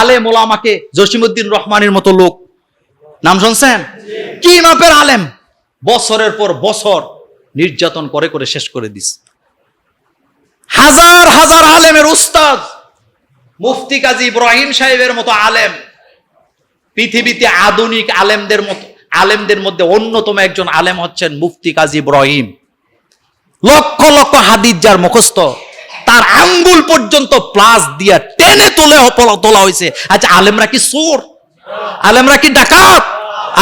আলেম ওলামাকে জসিমুদ্দিন রহমানের মতো লোক। নাম শুনছেন? কি মাপের আলেম? বছরের পর বছর নির্যাতন করে করে শেষ করে দিস। হাজার হাজার আলেমের উস্তাদ, মুফতি কাজী ইব্রাহিম সাহেবের মতো আলেম, পৃথিবীতে আধুনিক আলেমদের মতো আলেমদের মধ্যে অন্যতম একজন আলেম হচ্ছেন মুফতি কাজী ইব্রাহিম। লক্ষ লক্ষ হাদিস যার মুখস্থ। তার আঙ্গুল পর্যন্ত প্লাস দিয়া টেনে তোলে তোলা হয়েছে। আচ্ছা আলেমরা কি সোর আলেমরা কি ডাকাত?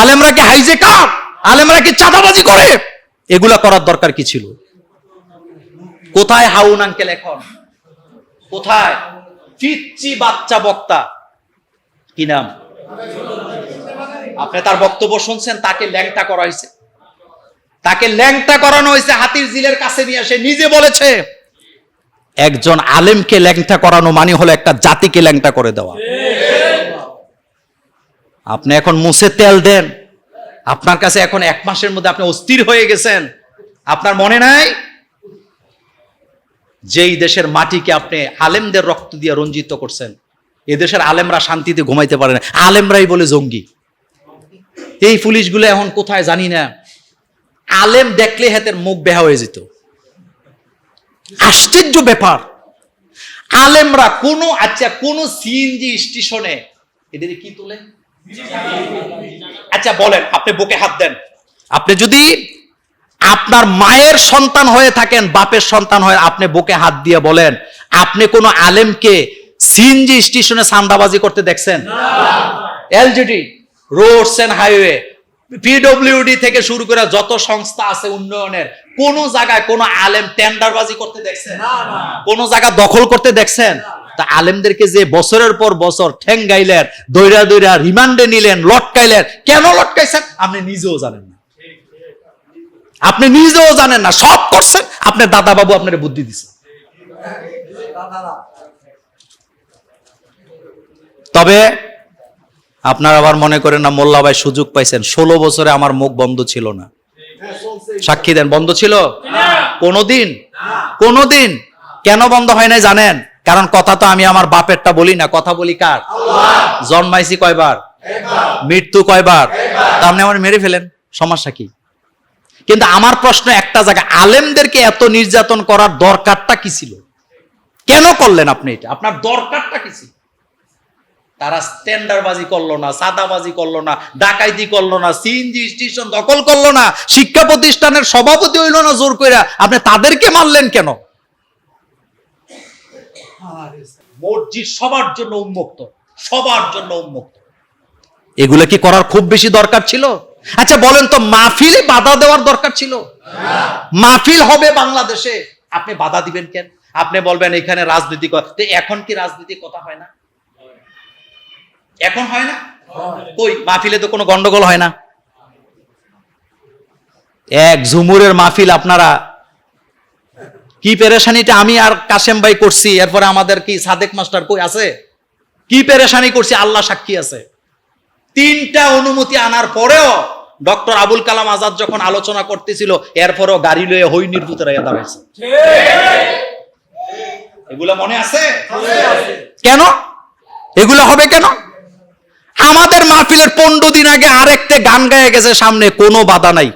আলেমরা কি হাইজেকার? আলেমরা কি চাঁদাবাজি করে? এগুলা করার দরকার কি ছিল? কোথায় হাউন আঙ্কেল এখন? কোথায়? পিচ্ছি বাচ্চা বক্তা। কি নাম? আপনি তার বক্তব্য শুনছেন, তাকে ল্যাংটা করা হয়েছে। তাকে ল্যাংটা করানো হয়েছে, হাতির জিলের কাছে নিয়ে আসে। নিজে বলেছে একজন আলেমকে ল্যাংটা করানো মানে হলো একটা জাতিকে ল্যাংটা করে দেওয়া। আপনি এখন মুছে তেল দেন। আপনার কাছে এখন এক মাসের মধ্যে আপনি অস্থির হয়ে গেছেন। আপনার মনে নাই? যেই দেশের মাটিকে আপনি আলেমদের রক্ত দিয়ে রঞ্জিত করছেন, এ দেশের আলেমরা শান্তিতে ঘুমাইতে পারে না। আলেমরাই বলে জঙ্গি। এই পুলিশগুলো এখন কোথায় জানি না। আলেম দেখলে হাতের মুখ বেহা হয়ে যেত। আশ্চর্য ব্যাপার। আলেমরা কোন আচ্ছা কোন সিএনজি স্টেশনে এদের কি তোলে? আচ্ছা বলেন আপনি বুকে হাত দেন। আপনি যদি আপনার মায়ের সন্তান হয়ে থাকেন বাপের সন্তান হয়ে আপনি বুকে হাত দিয়ে বলেন আপনি কোনো আলেমকে সিএনজি স্টেশনে সান্দাবাজি করতে দেখছেন? LGD roads and highway PWD থেকে শুরু করে যত সংস্থা আছে উন্নয়নের কোন জায়গায় কোন আলেম টেন্ডারবাজি করতে দেখছেন? কোন জায়গা দখল করতে দেখছেন? তা আলেমদেরকে যে বছরের পর বছর ঠেং গাইলেন দৈরা দৈরা রিমান্ডে নিলেন লটকাইলেন কেন লটকাইছেন? আপনি নিজেও জানেন না। আপনি নিজেও জানেন না সব করছেন। আপনার দাদা বাবু আপনার বুদ্ধি দিছে। তবে আপনার আবার মনে করেন না, মোল্লা ভাই সুযোগ পাইছেন। ষোলো বছরে আমার মুখ বন্ধ ছিল না। সাক্ষী দেন, বন্ধ ছিল? কোনোদিন? কোনোদিন? কেন বন্ধ হয় নাই জানেন? কারণ কথা তো আমি আমার বাপেরটা বলি না। কথা বলি কার? জন্মাইছি কয়বার? মৃত্যু কয়বার? তা আপনি আমার মেরে ফেলেন। সমস্যা কি? কিন্তু আমার প্রশ্ন একটা জায়গা, আলেমদেরকে এত নির্যাতন করার দরকারটা কি ছিল? কেন করলেন আপনি এটা? আপনার দরকারটা কি ছিল? তারা স্ট্যান্ডারবাজি করল না সাদাবাজি করল না ডাকাইতি করল না সিএনজি স্টেশন দখল করল না শিক্ষা প্রতিষ্ঠানের সভাপতি হইল না জোর কইরা। আপনি তাদেরকে মারলেন কেন? মসজিদ সবার জন্য উন্মুক্ত সবার জন্য উন্মুক্ত। এগুলো কি করার খুব বেশি দরকার ছিল? আচ্ছা বলেন তো মাহফিলে বাধা দেওয়ার দরকার ছিল? মাহফিল হবে বাংলাদেশে। আপনি বাধা দিবেন কেন? আপনি বলবেন এখানে রাজনীতি কর এখন কি রাজনীতি কথা হয় না? এখন হয় না? কই? মাহফিলে তো কোনো গন্ডগোল হয় না। এক ঝুমুরের মাহফিল আপনারা। কি পেরেশানিটা আমি আর কাশেম ভাই করছি এরপরে আমাদের কি সাদেক মাস্টার কই আছে? কি পেরেশানি করছি আল্লাহ সাক্ষী আছে। তিনটা অনুমতি আনার পরেও ডক্টর আবুল কালাম আজাদ যখন আলোচনা করতেছিল এরপরও গাড়ি লয়ে হই নির্বুত রাইয়া দাঁড়াইছে এগুলো মনে আছে। কেন? এগুলো হবে কেন? আমাদের মাহফিলের পনেরো দিন আগে আরেকটা গান গায়ে গেছে সামনে, কোনো বাধা নাই।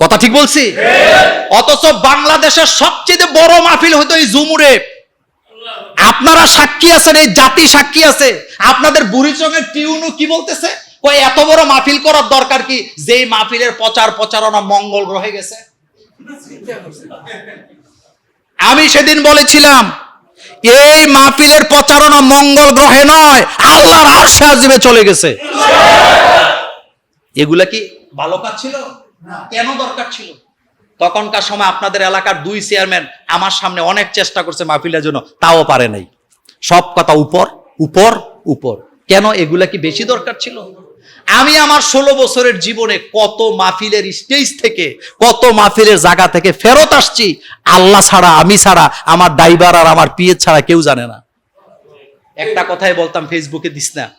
কথা ঠিক বলছি? অথচ বাংলাদেশের সবচেয়ে বড় মাহফিল হতো এই জুমুরে আপনারা সাক্ষী আছেন, এই জাতি সাক্ষী আছে। আপনাদের বুড়িচঙ্গের টিউনু কি বলতেছে? কই এত বড় মাহফিল করার দরকার কি? যেই মাহফিলের প্রচার প্রচারণা মঙ্গল গ্রহে গেছে। আমি সেদিন বলেছিলাম এই মাহফিলের প্রচারণা মঙ্গল গ্রহে নয়, আল্লাহর আরশে আজিমে চলে গেছে। এগুলা কি ভালো কাজ ছিল? কেন দরকার ছিল? তখনকার সময় আপনাদের এলাকার দুই চেয়ারম্যান আমার সামনে অনেক চেষ্টা করছে মাহফিলের জন্য, তাও পারে নাই। সব কথা উপর উপর উপর। কেন এগুলা কি বেশি দরকার ছিল? আমি আমার ষোলো বছরের জীবনে কত মাহফিলের স্টেজ থেকে, কত মাহফিলের জায়গা থেকে ফেরত আসছি, আল্লাহ ছাড়া, আমি ছাড়া, আমার ড্রাইভার আর আমার পিএ ছাড়া কেউ জানে না। একটা কথাই বলতাম ফেসবুকে দিস না।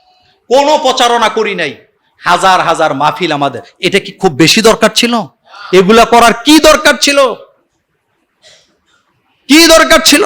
কোনো প্রচারণা করি নাই। হাজার হাজার মাহফিল আমাদের। এটা কি খুব বেশি দরকার ছিল? এগুলা করার কি দরকার ছিল? কি দরকার ছিল?